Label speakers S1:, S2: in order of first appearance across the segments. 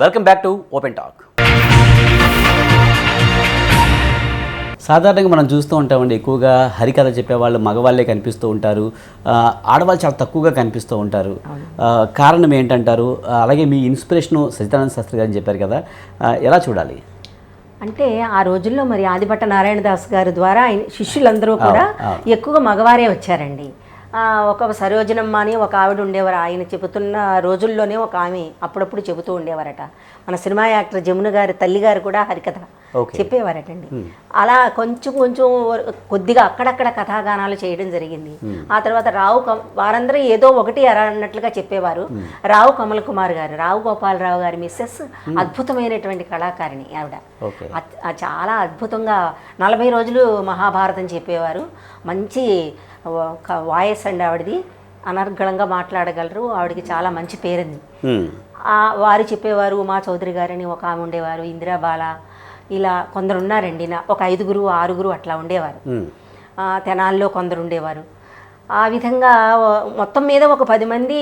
S1: Welcome back to open talk సాధారణంగా మనం చూస్తూ ఉంటామండి ఎక్కువగా హరికథ చెప్పేవాళ్ళు మగవాళ్ళే కనిపిస్తూ ఉంటారు. ఆడవాళ్ళు చాలా తక్కువగా కనిపిస్తూ ఉంటారు. కారణం ఏంటంటారు? అలాగే మీ ఇన్స్పిరేషను సచిదానంద శాస్త్రి గారు చెప్పారు కదా ఎలా చూడాలి?
S2: అంటే ఆ రోజుల్లో మరి ఆదిభట్ట నారాయణ దాస్ గారి ద్వారా శిష్యులందరూ కూడా ఎక్కువగా మగవారే వచ్చారండి. ఒక సరోజనమ్మ అని ఒక ఆవిడ ఉండేవారు. ఆయన చెబుతున్న రోజుల్లోనే ఒక ఆమె అప్పుడప్పుడు చెబుతూ ఉండేవారట. మన సినిమా యాక్టర్ జమున గారి తల్లి గారు కూడా హరికథ. చెప్పేవారటండి. అలా కొంచెం కొంచెం కొద్దిగా అక్కడక్కడ కథాగానాలు చేయడం జరిగింది. ఆ తర్వాత రావు కమ- వారందరూ ఏదో ఒకటి అన్నట్లుగా చెప్పేవారు. రావు కమల్ కుమార్ గారు రావు గోపాలరావు గారి మిస్సెస్ అద్భుతమైనటువంటి కళాకారిణి ఆవిడ. చాలా అద్భుతంగా నలభై రోజులు మహాభారతం చెప్పేవారు. మంచి వాయిస్ అండి ఆవిడది. అనర్గళంగా మాట్లాడగలరు. ఆవిడకి చాలా మంచి పేరుంది వారు చెప్పేవారు ఉమా చౌదరి గారని ఒక ఆమె ఉండేవారు ఇందిరాబాల ఇలా కొందరు ఉన్నారండి నా ఒక ఐదుగురు ఆరుగురు అట్లా ఉండేవారు. తెనాల్లో కొందరు ఉండేవారు ఆ విధంగా మొత్తం మీద ఒక పది మంది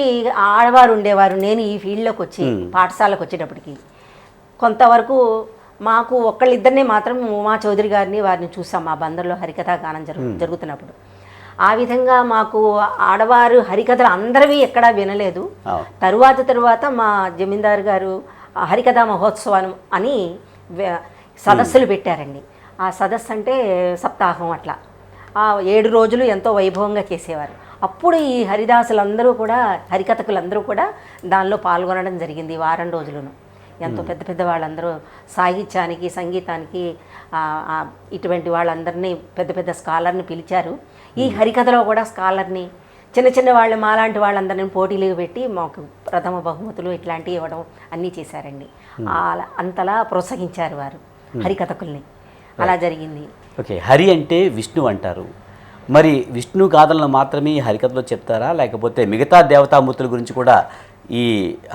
S2: ఆడవారు ఉండేవారు. నేను ఈ ఫీల్డ్లోకి వచ్చి పాఠశాలకు వచ్చేటప్పటికి. కొంతవరకు మాకు ఒక్కళ్ళిద్దరినే మాత్రం ఉమా చౌదరి గారిని వారిని చూసాం. మా బందర్లో హరికథా గానం జరుగు జరుగుతున్నప్పుడు. ఆ విధంగా మాకు ఆడవారు హరికథలు అందరివి ఎక్కడా వినలేదు. తరువాత తరువాత మా జమీందారు గారు హరికథా మహోత్సవం అని సదస్సులు పెట్టారండి. ఆ సదస్సు అంటే సప్తాహం అట్లా. ఆ ఏడు రోజులు ఎంతో వైభవంగా చేసేవారు. అప్పుడు ఈ హరిదాసులందరూ కూడా హరికథకులందరూ కూడా దానిలో పాల్గొనడం జరిగింది వారం రోజులను. ఎంతో పెద్ద పెద్ద వాళ్ళందరూ సాహిత్యానికి సంగీతానికి ఇటువంటి వాళ్ళందరినీ పెద్ద పెద్ద స్కాలర్ని పిలిచారు. ఈ హరికథలో కూడా స్కాలర్ని చిన్న చిన్న వాళ్ళు మాలాంటి వాళ్ళందరినీ పోటీలు పెట్టి మాకు ప్రథమ బహుమతులు ఇట్లాంటివి ఇవ్వడం అన్నీ చేశారండి. అంతలా ప్రోత్సహించారు వారు హరికథకుల్ని. అలా జరిగింది.
S1: ఓకే హరి అంటే విష్ణు అంటారు. మరి విష్ణు గాథలను మాత్రమే హరికథలో చెప్తారా? లేకపోతే మిగతా దేవతామూర్తుల గురించి కూడా ఈ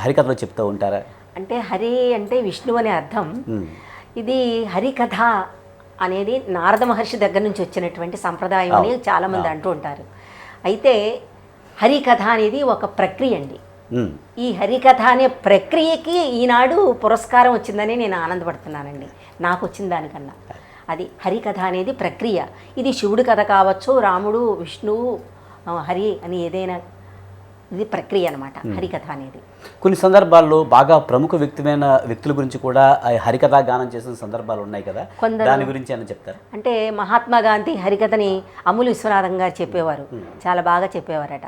S1: హరికథలో చెప్తూ ఉంటారా?
S2: అంటే హరి అంటే విష్ణు అనే అర్థం. ఇది హరికథ అనేది నారద మహర్షి దగ్గర నుంచి వచ్చినటువంటి సంప్రదాయం అని చాలామంది అంటూ ఉంటారు. అయితే హరికథ అనేది ఒక ప్రక్రియ అండి. ఈ హరికథ అనే ప్రక్రియకి ఈనాడు పురస్కారం వచ్చిందని నేను ఆనందపడుతున్నానండి. నాకు వచ్చిన దానికన్నా. అది హరికథ అనేది ప్రక్రియ. ఇది శివుడి కథ కావచ్చు రాముడు విష్ణువు హరి అని ఏదైనా ఇది ప్రక్రియ అనమాట హరికథ అనేది.
S1: కొన్ని సందర్భాల్లో బాగా ప్రముఖ వ్యక్తిమైన వ్యక్తుల గురించి కూడా హరికథా గానం చేసిన సందర్భాలు ఉన్నాయి కదా? దాని గురించి ఏమైనా చెప్తారా?
S2: అంటే మహాత్మా గాంధీ హరికథని అమూల్ విశ్వనాథం గారు చెప్పేవారు చాలా బాగా చెప్పేవారట.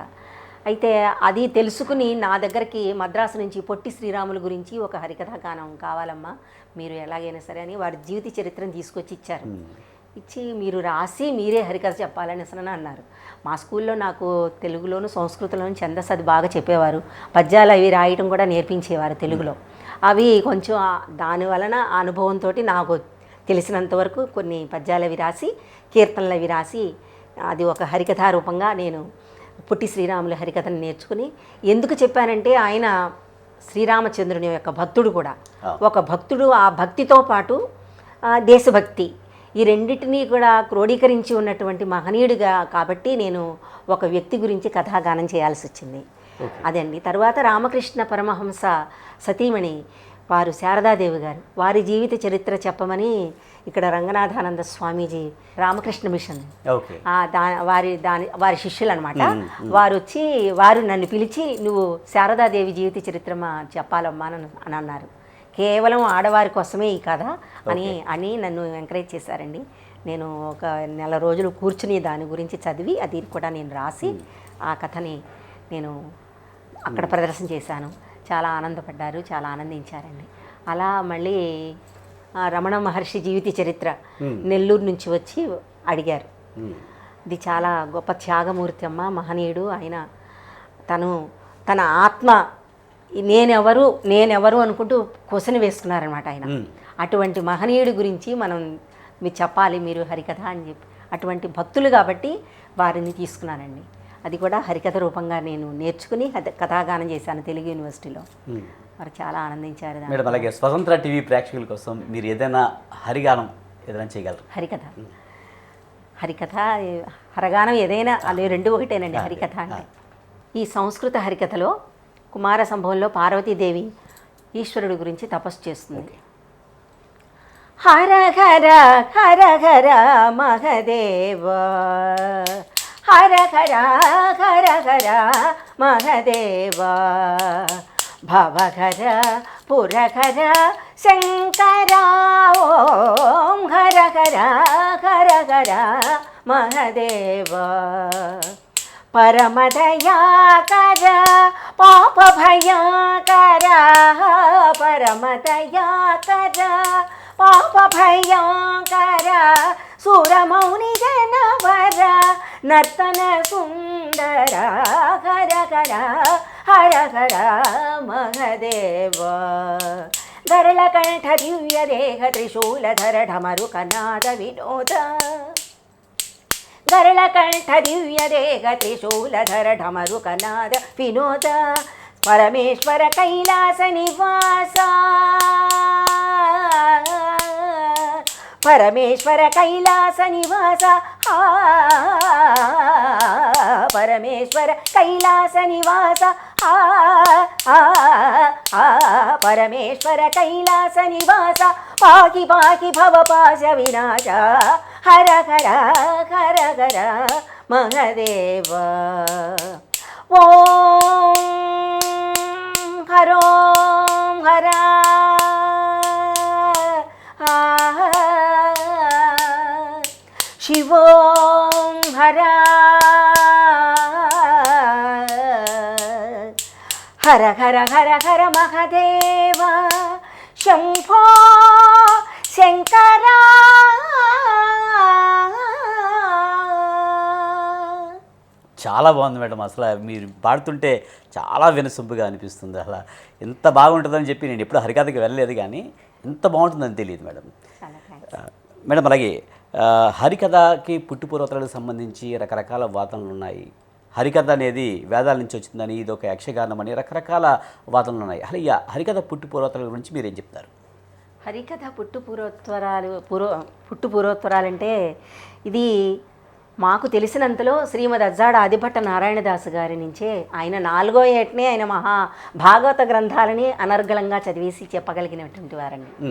S2: అయితే అది తెలుసుకుని నా దగ్గరికి మద్రాసు నుంచి పొట్టి శ్రీరాములు గురించి ఒక హరికథా గానం కావాలమ్మా మీరు ఎలాగైనా సరే అని వారి జీవిత చరిత్రను తీసుకొచ్చి ఇచ్చారు. ఇచ్చి మీరు రాసి మీరే హరికథ చెప్పాలని అసలు అన్నారు. మా స్కూల్లో నాకు తెలుగులోను సంస్కృతంలోను ఛందస్సు అది బాగా చెప్పేవారు. పద్యాలు అవి రాయటం కూడా నేర్పించేవారు తెలుగులో. అవి కొంచెం దాని వలన అనుభవంతో నాకు తెలిసినంత వరకు కొన్ని పద్యాలు అవి రాసి కీర్తనలు అవి రాసి అది ఒక హరికథా రూపంగా నేను పుట్టి శ్రీరాముల హరికథను నేర్చుకుని ఎందుకు చెప్పానంటే ఆయన శ్రీరామచంద్రుని యొక్క భక్తుడు కూడా. ఒక భక్తుడు ఆ భక్తితో పాటు దేశభక్తి ఈ రెండింటినీ కూడా క్రోడీకరించి ఉన్నటువంటి మహనీయుడిగా కాబట్టి నేను ఒక వ్యక్తి గురించి కథాగానం చేయాల్సి వచ్చింది. అదండి. తర్వాత రామకృష్ణ పరమహంస సతీమణి వారు శారదాదేవి గారు. వారి జీవిత చరిత్ర చెప్పమని ఇక్కడ రంగనాథానంద స్వామీజీ రామకృష్ణ మిషన్. దా వారి దాని వారి శిష్యులు అనమాట వారు వచ్చి వారు నన్ను పిలిచి నువ్వు శారదాదేవి జీవిత చరిత్ర మా చెప్పాలమ్మా అని అన్నారు. కేవలం ఆడవారి కోసమే ఈ కథ అని అని నన్ను ఎంకరేజ్ చేశారండి. నేను ఒక నెల రోజులు కూర్చుని దాని గురించి చదివి అది కూడా నేను రాసి ఆ కథని నేను అక్కడ ప్రదర్శన చేశాను. చాలా ఆనందపడ్డారు చాలా ఆనందించారండి. అలా మళ్ళీ రమణ మహర్షి జీవిత చరిత్ర నెల్లూరు నుంచి వచ్చి అడిగారు. ఇది చాలా గొప్ప త్యాగమూర్తి అమ్మ మహనీయుడు. ఆయన తను తన ఆత్మ నేనెవరు నేనెవరు అనుకుంటూ క్వశ్చన్ వేసుకున్నారనమాట ఆయన. అటువంటి మహనీయుడి గురించి మనం మీరు చెప్పాలి మీరు హరికథ అని చెప్పి. అటువంటి భక్తులు కాబట్టి వారిని తీసుకున్నానండి. అది కూడా హరికథ రూపంగా నేను నేర్చుకుని కథ- కథాగానం చేశాను తెలుగు యూనివర్సిటీలో. వారు చాలా ఆనందించారు.
S1: మేడం అలాగే స్వతంత్ర టీవీ ప్రేక్షకుల కోసం మీరు ఏదైనా హరిగానం ఏదైనా చేయగలరు?
S2: హరికథ. హరికథ హరగానం ఏదైనా అది రెండు ఒకటేనండి హరికథ అంటే. ఈ సంస్కృత హరికథలో కుమార సంభవంలో పార్వతీదేవి ఈశ్వరుడి గురించి తపస్సు చేస్తుంది. హర హర హర హర మహదేవ హర హర హర హర మహదేవ భవహర పురహర శంకర ఓం హర హర హర హర మహదేవ. परमदयाकर पापभयाकर परमदयाकर पापभयाकर नर्तन नर्तनसुन्दर हर हर हर हर महदेव। धरलकण्ठदिव्यदेह त्रिशूलधर ढमरुकनाद विनोद। గరళకంఠ దివ్య దేహ త్రిశూలధర ఢమరు కనాద వినోద. పరమేశ్వర కైలాస నివాస. పరమేశ్వర కైలాస నివాస. పరమేశ్వర కైలాస నివాస. పరమేశ్వర కైలాస నివాస. పాకి పాకి భవ పాశ వినాశ. హర హర హర హర మహదేవ ఓం హరోం హర శివోం హర హర హర హర హర మహదేవ శంభో శంకరా
S1: చాలా బాగుంది మేడం. అసలు మీరు పాడుతుంటే చాలా వినసొంపుగా అనిపిస్తుంది అలా. ఎంత బాగుంటుందని చెప్పి నేను ఎప్పుడు హరికథకి వెళ్ళలేదు కానీ ఎంత బాగుంటుందని తెలియదు మేడం. మేడం అలాగే హరికథకి పుట్టుపూర్వతలకు సంబంధించి రకరకాల వాదనలు ఉన్నాయి. హరికథ అనేది వేదాల నుంచి వచ్చిందని ఇది ఒక యక్షగానం అని రకరకాల వాదనలు ఉన్నాయి. అసలు ఈ హరికథ పుట్టుపూర్వతల గురించి మీరేం చెప్తారు?
S2: హరికథ పుట్టు పూర్వోత్తరాలు పూర్వ పుట్టు పూర్వోత్తరాలంటే ఇది మాకు తెలిసినంతలో శ్రీమద్ అజ్జాడ ఆదిభట్ట నారాయణదాసు గారి నుంచే ఆయన నాలుగో ఏటనే ఆయన మహా భాగవత గ్రంథాలని అనర్గళంగా చదివేసి చెప్పగలిగినటువంటి వారండి.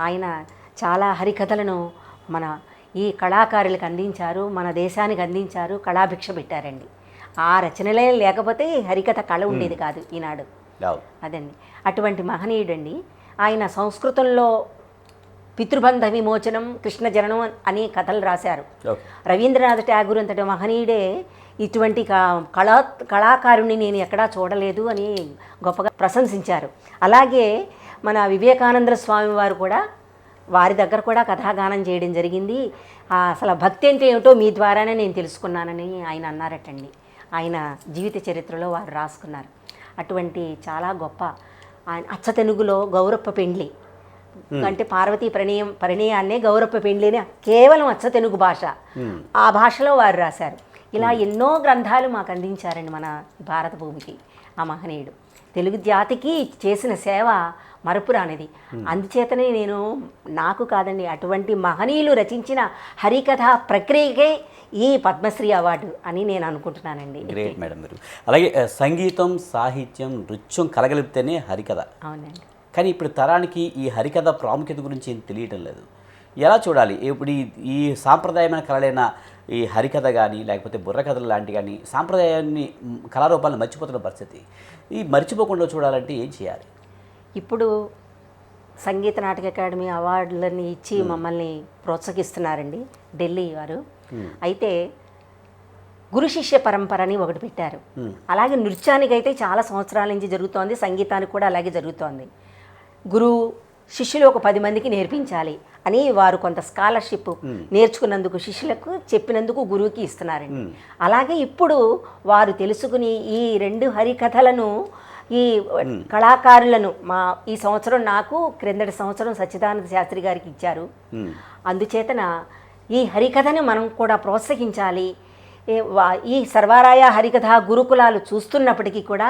S2: ఆయన చాలా హరికథలను మన ఈ కళాకారులకు అందించారు మన దేశానికి అందించారు కళాభిక్ష పెట్టారండి. ఆ రచనలే లేకపోతే హరికథ కళ ఉండేది కాదు ఈనాడు. అదండి. అటువంటి మహనీయుడండి. ఆయన సంస్కృతంలో పితృబంధ విమోచనం కృష్ణ జననం అనే కథలు రాశారు. రవీంద్రనాథ్ ఠాగూర్ అంతటి మహనీయుడే ఇటువంటి కా- కళా కళాకారుని నేను ఎక్కడా చూడలేదు అని గొప్పగా ప్రశంసించారు. అలాగే మన వివేకానంద స్వామి వారు కూడా వారి దగ్గర కూడా కథాగానం చేయడం జరిగింది. అసలు భక్తి అంటే ఏమిటో మీ ద్వారానే నేను తెలుసుకున్నానని ఆయన అన్నారటండి. ఆయన జీవిత చరిత్రలో వారు రాసుకున్నారు. అటువంటి చాలా గొప్ప ఆయన అచ్చ తెలుగులో గౌరప్ప పెండ్లి అంటే పార్వతీ ప్రణయం పరిణయాన్నే గౌరప్ప పెండ్లిని కేవలం అచ్చ తెలుగు భాష. ఆ భాషలో వారు రాశారు. ఇలా ఎన్నో గ్రంథాలు మాకు అందించారండి మన భారత భూమికి ఆ మహనీయుడు. తెలుగు జాతికి చేసిన సేవ మరపురానిది. అందుచేతనే నేను నాకు కాదండి అటువంటి మహనీయులు రచించిన హరికథ ప్రక్రియకే ఈ పద్మశ్రీ అవార్డు అని నేను అనుకుంటున్నానండి.
S1: గ్రేట్ మేడం మీరు అలాగే సంగీతం సాహిత్యం నృత్యం కలగలిపితేనే హరికథ.
S2: అవునండి.
S1: కానీ ఇప్పుడు తరానికి ఈ హరికథ ప్రాముఖ్యత గురించి ఏం తెలియటం లేదు. ఎలా చూడాలి? ఇప్పుడు ఈ ఈ సాంప్రదాయమైన కళలైన ఈ హరికథ కానీ లేకపోతే బుర్రకథలు లాంటి కానీ సాంప్రదాయాన్ని కళారూపాలను మర్చిపోతున్న పరిస్థితి. ఈ మర్చిపోకుండా చూడాలంటే ఏం చేయాలి?
S2: ఇప్పుడు సంగీత నాటక అకాడమీ అవార్డులని ఇచ్చి మమ్మల్ని ప్రోత్సహిస్తున్నారండి ఢిల్లీ వారు. అయితే గురు శిష్య పరంపర అని ఒకటి పెట్టారు. అలాగే నృత్యానికి అయితే చాలా సంవత్సరాల నుంచి జరుగుతోంది సంగీతానికి కూడా అలాగే జరుగుతోంది. గురువు శిష్యులు ఒక పది మందికి నేర్పించాలి అని వారు కొంత స్కాలర్షిప్ నేర్చుకున్నందుకు శిష్యులకు చెప్పినందుకు గురువుకి ఇస్తున్నారండి. అలాగే ఇప్పుడు వారు తెలుసుకుని ఈ రెండు హరికథలను ఈ కళాకారులను మా ఈ సంవత్సరం నాకు క్రిందటి సంవత్సరం సచ్చిదానంద శాస్త్రి గారికి ఇచ్చారు. అందుచేతన ఈ హరికథని మనం కూడా ప్రోత్సహించాలి. ఈ సర్వారాయ హరికథ గురుకులాలు చూస్తున్నప్పటికీ కూడా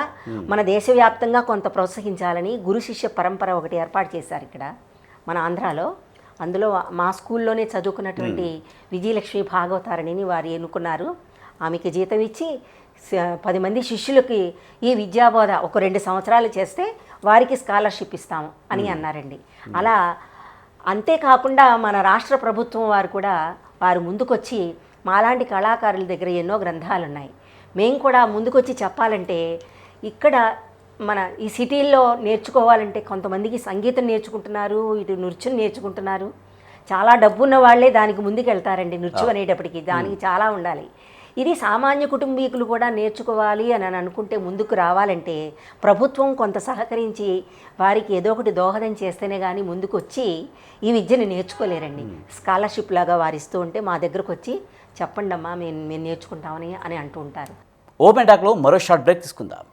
S2: మన దేశవ్యాప్తంగా కొంత ప్రోత్సహించాలని గురు శిష్య పరంపర ఒకటి ఏర్పాటు చేశారు ఇక్కడ మన ఆంధ్రాలో. అందులో మా స్కూల్లోనే చదువుకున్నటువంటి విజయలక్ష్మి భాగవతారిణిని వారు ఎన్నుకున్నారు. ఆమెకి జీతం ఇచ్చి పది మంది శిష్యులకి ఈ విద్యాబోధ ఒక రెండు సంవత్సరాలు చేస్తే వారికి స్కాలర్షిప్ ఇస్తాము అని అన్నారండి. అలా అంతేకాకుండా మన రాష్ట్ర ప్రభుత్వం వారు కూడా వారు ముందుకొచ్చి మాలాంటి కళాకారుల దగ్గర ఎన్నో గ్రంథాలు ఉన్నాయి మేము కూడా ముందుకొచ్చి చెప్పాలంటే ఇక్కడ మన ఈ సిటీల్లో నేర్చుకోవాలంటే కొంతమందికి సంగీతం నేర్చుకుంటున్నారు ఇటు నృత్యం నేర్చుకుంటున్నారు. చాలా డబ్బున్న వాళ్ళే దానికి ముందుకు వెళ్తారండి నృత్యం అనేటప్పటికి. దానికి చాలా ఉండాలి. ఇది సామాన్య కుటుంబీకులు కూడా నేర్చుకోవాలి అని అని అనుకుంటే ముందుకు రావాలంటే ప్రభుత్వం కొంత సహకరించి వారికి ఏదో ఒకటి దోహదం చేస్తేనే కానీ ముందుకు వచ్చి ఈ విద్యను నేర్చుకోలేరండి. స్కాలర్షిప్ లాగా వారు ఇస్తూ ఉంటే మా దగ్గరకు వచ్చి చెప్పండి అమ్మా మేము మేము నేర్చుకుంటామని అని అంటూ ఉంటారు.
S1: ఓపెన్ టాక్లో మరో షార్ట్ బ్రేక్ తీసుకుందాం.